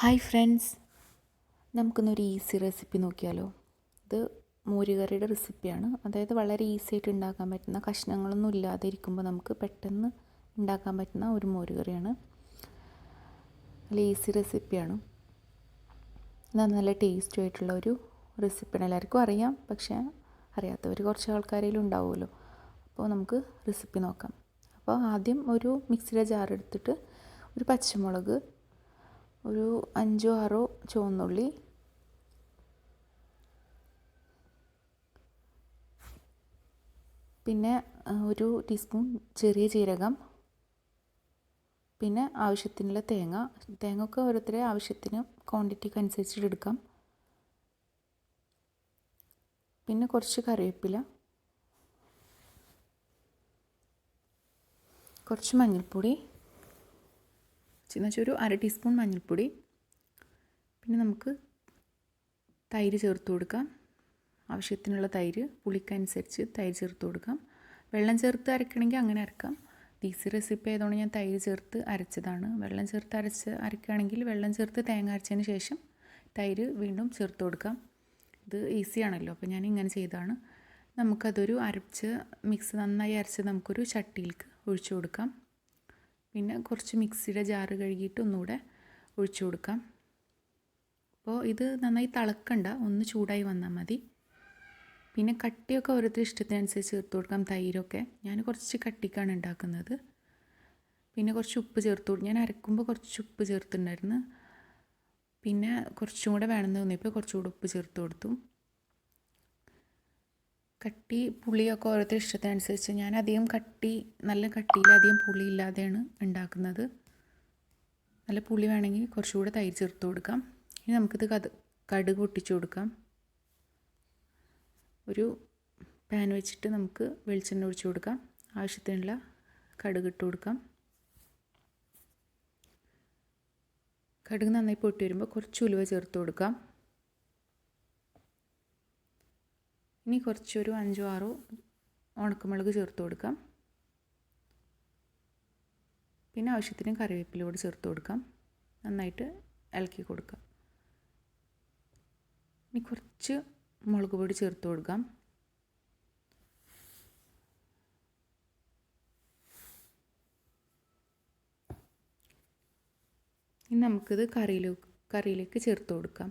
Hi friends. നമുക്കിന്നൊരു easy recipe നോക്കിയാലോ? ഇത് മോരുകറിയുടെ റെസിപ്പിയാണ്. അതായത് വളരെ ഈസി ആയിട്ട് ഉണ്ടാക്കാൻ പറ്റുന്ന കഷ്ണങ്ങളൊന്നും ഇല്ലാതെ ഇരിക്കുമ്പോൾ നമുക്ക് പെട്ടെന്ന് ഉണ്ടാക്കാൻ പറ്റുന്ന ഒരു മോരുകറിയാണ്. നല്ല ഈസി റെസിപ്പിയാണ്. നല്ല ടേസ്റ്റും ആയിട്ടുള്ള ഒരു റെസിപ്പിയാണ് എല്ലാവർക്കും അറിയാം. പക്ഷേ അറിയാത്തവർ കുറച്ച് ആൾക്കാരെങ്കിലും ഉണ്ടാവുമല്ലോ. അപ്പോൾ നമുക്ക് റെസിപ്പി നോക്കാം. അപ്പോൾ ആദ്യം ഒരു മിക്സിയുടെ ജാർ എടുത്തിട്ട് ഒരു പച്ചമുളക് ഒരു അഞ്ചോ ആറോ ചുവന്നുള്ളി. പിന്നെ ഒരു ടീസ്പൂൺ ചെറിയ ജീരകം. പിന്നെ ആവശ്യത്തിനുള്ള തേങ്ങ. തേങ്ങ ഒക്കെ ഓരോരുത്തരെ ആവശ്യത്തിന് ക്വാണ്ടിറ്റിക്ക് അനുസരിച്ചിട്ട് എടുക്കാം. പിന്നെ കുറച്ച് കറിവേപ്പില. കുറച്ച് മഞ്ഞൾപ്പൊടി. എന്ന് വെച്ചാൽ ഒരു അര ടീസ്പൂൺ മഞ്ഞൾപ്പൊടി. പിന്നെ നമുക്ക് തൈര് ചേർത്ത് കൊടുക്കാം. ആവശ്യത്തിനുള്ള തൈര് പുളിക്കനുസരിച്ച് തൈര് ചേർത്ത് കൊടുക്കാം. വെള്ളം ചേർത്ത് അരക്കണമെങ്കിൽ അങ്ങനെ അരക്കാം. ഈസി റെസിപ്പി ആയതുകൊണ്ട് ഞാൻ തൈര് ചേർത്ത് അരച്ചതാണ്. വെള്ളം ചേർത്ത് അരച്ച് അരക്കുകയാണെങ്കിൽ വെള്ളം ചേർത്ത് തേങ്ങ അരച്ചതിന് ശേഷം തൈര് വീണ്ടും ചേർത്ത് കൊടുക്കാം. ഇത് ഈസിയാണല്ലോ അപ്പോൾ ഞാൻ ഇങ്ങനെ ചെയ്തതാണ്. നമുക്കതൊരു അരച്ച് മിക്സ് നന്നായി അരച്ച് നമുക്കൊരു ചട്ടിയിലേക്ക് ഒഴിച്ചു കൊടുക്കാം. പിന്നെ കുറച്ച് മിക്സിയുടെ ജാറ് കഴുകിയിട്ട് ഒന്നുകൂടെ ഒഴിച്ചു കൊടുക്കാം. അപ്പോൾ ഇത് നന്നായി തിളക്കണ്ട ഒന്ന് ചൂടായി വന്നാൽ മതി. പിന്നെ കട്ടിയൊക്കെ ഓരോരുത്തർ ഇഷ്ടത്തിനനുസരിച്ച് ചേർത്ത് കൊടുക്കാം തൈരൊക്കെ. ഞാൻ കുറച്ച് കട്ടിക്കാണ് ഉണ്ടാക്കുന്നത്. പിന്നെ കുറച്ച് ഉപ്പ് ചേർത്ത് കൊടുക്കും ഞാൻ അരക്കുമ്പോൾ കുറച്ച് ഉപ്പ് ചേർത്തിട്ടുണ്ടായിരുന്നു. പിന്നെ കുറച്ചും കൂടെ വേണമെന്ന് തോന്നിയപ്പോൾ കുറച്ചുകൂടെ ഉപ്പ് ചേർത്ത് കൊടുത്തു. കട്ടി പുളിയൊക്കെ ഓരോരുത്തർ ഇഷ്ടത്തിനനുസരിച്ച് ഞാൻ അധികം കട്ടി നല്ല കട്ടിയിൽ അധികം പുളി ഇല്ലാതെയാണ് ഉണ്ടാക്കുന്നത്. നല്ല പുളി വേണമെങ്കിൽ കുറച്ചുകൂടെ തൈര് ചേർത്ത് കൊടുക്കാം. ഇനി നമുക്കിത് കത് കടുക് പൊട്ടിച്ചു കൊടുക്കാം. ഒരു പാൻ വെച്ചിട്ട് നമുക്ക് വെളിച്ചെണ്ണ ഒഴിച്ചു കൊടുക്കാം. ആവശ്യത്തിനുള്ള കടുക് ഇട്ട് കൊടുക്കാം. കടുക് നന്നായി പൊട്ടി വരുമ്പോൾ കുറച്ച് ഉലുവ ചേർത്ത് കൊടുക്കാം. ഇനി കുറച്ചൊരു അഞ്ചോ ആറോ ഉണക്കമുളക് ചേർത്ത് കൊടുക്കാം. പിന്നെ ആവശ്യത്തിന് കറിവേപ്പില കൂടി ചേർത്ത് കൊടുക്കാം. നന്നായിട്ട് ഇളക്കി കൊടുക്കാം. ഇനി കുറച്ച് മുളക് പൊടി ചേർത്ത് കൊടുക്കാം. ഇനി നമുക്കിത് കറിയിലേക്ക് കറിയിലേക്ക് ചേർത്ത് കൊടുക്കാം.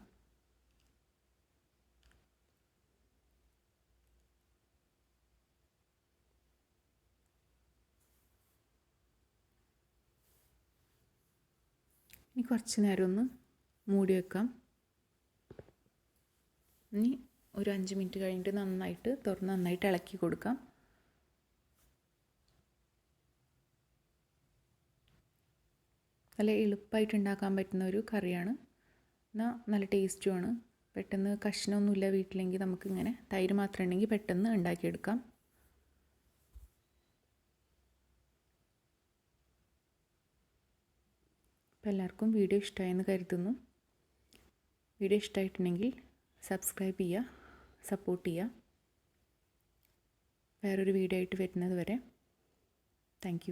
ഇനി കുറച്ച് നേരം ഒന്ന് മൂടി വെക്കാം. ഇനി ഒരു അഞ്ച് മിനിറ്റ് കഴിഞ്ഞിട്ട് നന്നായിട്ട് തുറന്ന് നന്നായിട്ട് ഇളക്കി കൊടുക്കാം. നല്ല എളുപ്പമായിട്ട് ഉണ്ടാക്കാൻ പറ്റുന്ന ഒരു കറിയാണ്. എന്നാൽ നല്ല ടേസ്റ്റുമാണ്. പെട്ടെന്ന് കഷ്ണമൊന്നുമില്ല വീട്ടിലെങ്കിൽ നമുക്കിങ്ങനെ തൈര് മാത്രം ഉണ്ടെങ്കിൽ പെട്ടെന്ന് ഉണ്ടാക്കിയെടുക്കാം. അപ്പോൾ എല്ലാവർക്കും വീഡിയോ ഇഷ്ടമായെന്ന് കരുതുന്നു. വീഡിയോ ഇഷ്ടമായിട്ടുണ്ടെങ്കിൽ സബ്സ്ക്രൈബ് ചെയ്യുക സപ്പോർട്ട് ചെയ്യുക. വേറൊരു വീഡിയോ ആയിട്ട് വരുന്നത് വരെ. താങ്ക്